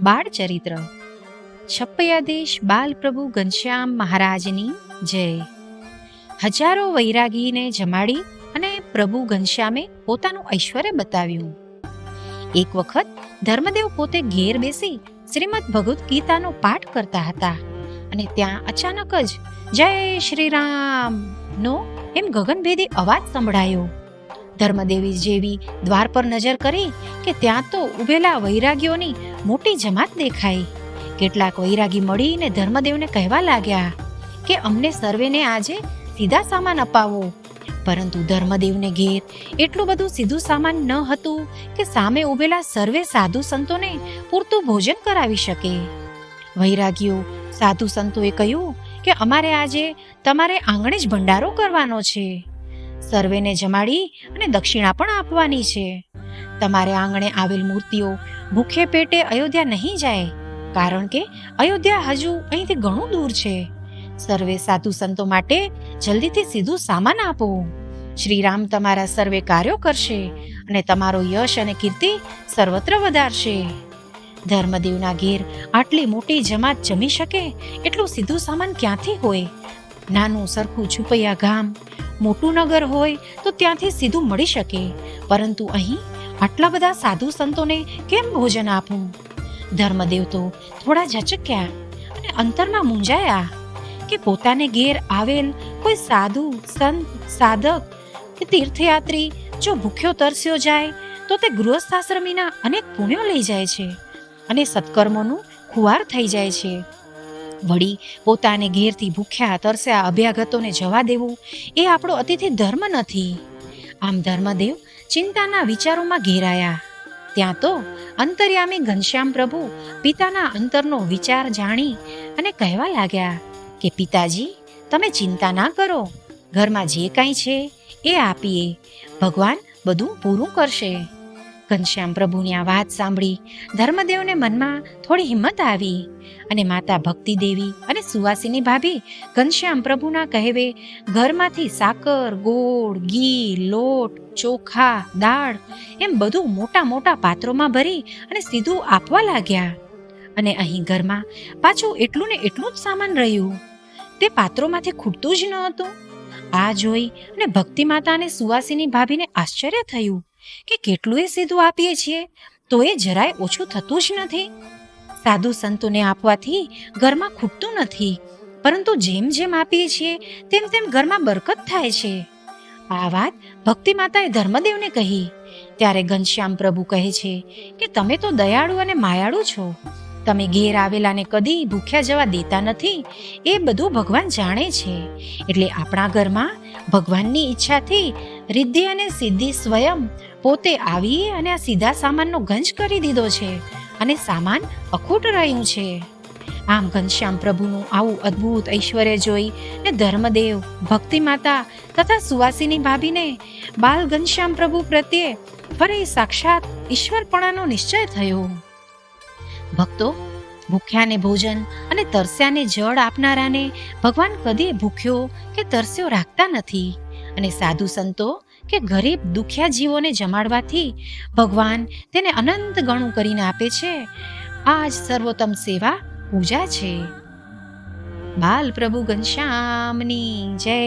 બાળ ચરિત્ર. છપ્પયાદેશ બાલ પ્રભુ ઘનશ્યામ મહારાજની જય. હજારો વૈરાગીને જમાડી અને પ્રભુ ઘનશ્યામે પોતાનું ઐશ્વર્ય બતાવ્યું. એક વખત ધર્મદેવ પોતે ઘેર બેસી શ્રીમદ ભગવદ્ ગીતાનો પાઠ કરતા હતા અને ત્યાં અચાનક જ જય શ્રી રામ નો એમ ગગનભેદી અવાજ સંભળાયો. ધર્મદેવી જેવી દ્વાર પર નજર કરી કે ત્યાં તો ઉભેલા વૈરાગીઓની મોટી જમાત દેખાઈ. કેટલાક વૈરાગી મળીને ધર્મદેવને કહેવા લાગ્યા કે અમને સર્વેને આજે સીધા સામાન અપાવો. પરંતુ ધર્મદેવને ઘેર એટલું બધું સીધું સામાન ન હતું કે સામે ઉભેલા સર્વે સાધુ સંતોને પૂરતું ભોજન કરાવી શકે. વૈરાગીઓ સાધુ સંતોએ કહ્યું કે અમારે આજે તમારે આંગણે જ ભંડારો કરવાનો છે. સર્વેને જમાડી અને દક્ષિણા પણ આપવાની છે. તમારે આંગણે આવેલ મૂર્તિઓ ભૂખે પેટે અયોધ્યા નહીં જાય, કારણ કે અયોધ્યા હજુ અહીંથી ઘણું દૂર છે. સર્વે સાધુ સંતો માટે જલ્દીથી સીધું સામાન આપો. શ્રીરામ તમારા સર્વે કાર્યો કરશે અને તમારો યશ અને કીર્તિ સર્વત્ર વધારશે. ધર્મદેવના ઘેર આટલી મોટી જમાત જમી શકે, એટલું સીધું સામાન ક્યાંથી હોય? નાનું સરખું છુપૈયા ગામ. મોટું નગર હોય તો ત્યાંથી સીધું મળી શકે. પરંતુ અહીં આટલા બધા સાધુ સંતોને કેમ ભોજન આપવું ધર્મદેવ તો થોડા ઝચક્યા અને અંતરમાં મૂંઝાયા કે પોતાને ઘેર આવેલ કોઈ સાધુ, સંત, સાધક, કે તીર્થયાત્રી જો ભૂખ્યો તરસ્યો જાય તો તે ગૃહસ્થાશ્રમીના અનેક પુણ્યો લઈ જાય છે અને સત્કર્મોનું ખુવાર થઈ જાય છે. વળી પોતાને ઘેરથી ભૂખ્યા, તરસ્યા, અભ્યાગતોને જવા દેવું એ આપણો અતિથિ ધર્મ નથી. આમ ધર્મદેવ ચિંતાના વિચારોમાં ઘેરાયા. ત્યાં તો અંતર્યામી ઘનશ્યામ પ્રભુ પિતાના અંતરનો વિચાર જાણી અને કહેવા લાગ્યા કે, પિતાજી, તમે ચિંતા ના કરો. ઘરમાં જે કાંઈ છે એ આપીએ. ભગવાન બધું પૂરું કરશે. ઘનશ્યામ પ્રભુની આ વાત સાંભળી ધર્મદેવને મનમાં થોડી હિંમત આવી અને માતા ભક્તિ દેવી અને સુવાસીની ભાભી ઘનશ્યામ પ્રભુના કહેવે, ઘરમાંથી સાકર, ગોળ, ઘી, લોટ, ચોખા, દાળ એમ બધું મોટા મોટા પાત્રોમાં ભરી અને સીધું આપવા લાગ્યા. અને અહીં ઘરમાં પાછું એટલું ને એટલું જ સામાન રહ્યું. તે પાત્રોમાંથી ખૂટતું જ ન હતું. આ જોઈ અને ભક્તિ માતા અને સુવાસીની ભાભીને આશ્ચર્ય થયું કે કેટલું સીધું આપીએ છીએ, તો એ જરાય ઓછું થતું જ નથી. સાધુ સંતોને આપવાથી ઘરમાં ખૂટતું નથી, પરંતુ જેમ જેમ આપીએ છીએ, તેમ તેમ ઘરમાં બરકત થાય છે. આ વાત ભક્તિ માતાએ ધર્મદેવને કહી. ત્યારે ઘનશ્યામ પ્રભુ કહે છે કે તમે તો દયાળુ અને માયાળુ છો. તમે ઘેર આવેલાને કદી ભૂખ્યા જવા દેતા નથી, એ બધું ભગવાન જાણે છે. એટલે આપણા ઘરમાં ભગવાનની ઈચ્છાથી રિદ્ધિ અને સિદ્ધિ સ્વયં પોતે આવી અને આ સીધા સામાનનો ગંજ કરી દીધો છે અને સામાન અખૂટ રહ્યું છે. આમ ઘનશ્યામ પ્રભુનું આવું અદ્ભુત ઐશ્વર્ય જોઈ ને ધર્મદેવ ભક્તિ માતા તથા સુવાસીની ભાભીને બાલ ઘનશ્યામ પ્રભુ પ્રત્યે ફરી સાક્ષાત ઈશ્વરપણાનો નિશ્ચય થયો. ભક્તો, ભૂખ્યાને ભોજન અને તરસ્યાને જળ આપનારાને ભગવાન કદી ભૂખ્યો કે તરસ્યો રાખતા નથી. અને સાધુ સંતો કે ગરીબ દુખ્યા જીવોને જમાડવાથી ભગવાન તેને અનંત ગણું કરીને આપે છે. આ જ સર્વોત્તમ સેવા પૂજા છે. બાલ પ્રભુ ઘનશ્યામની જય.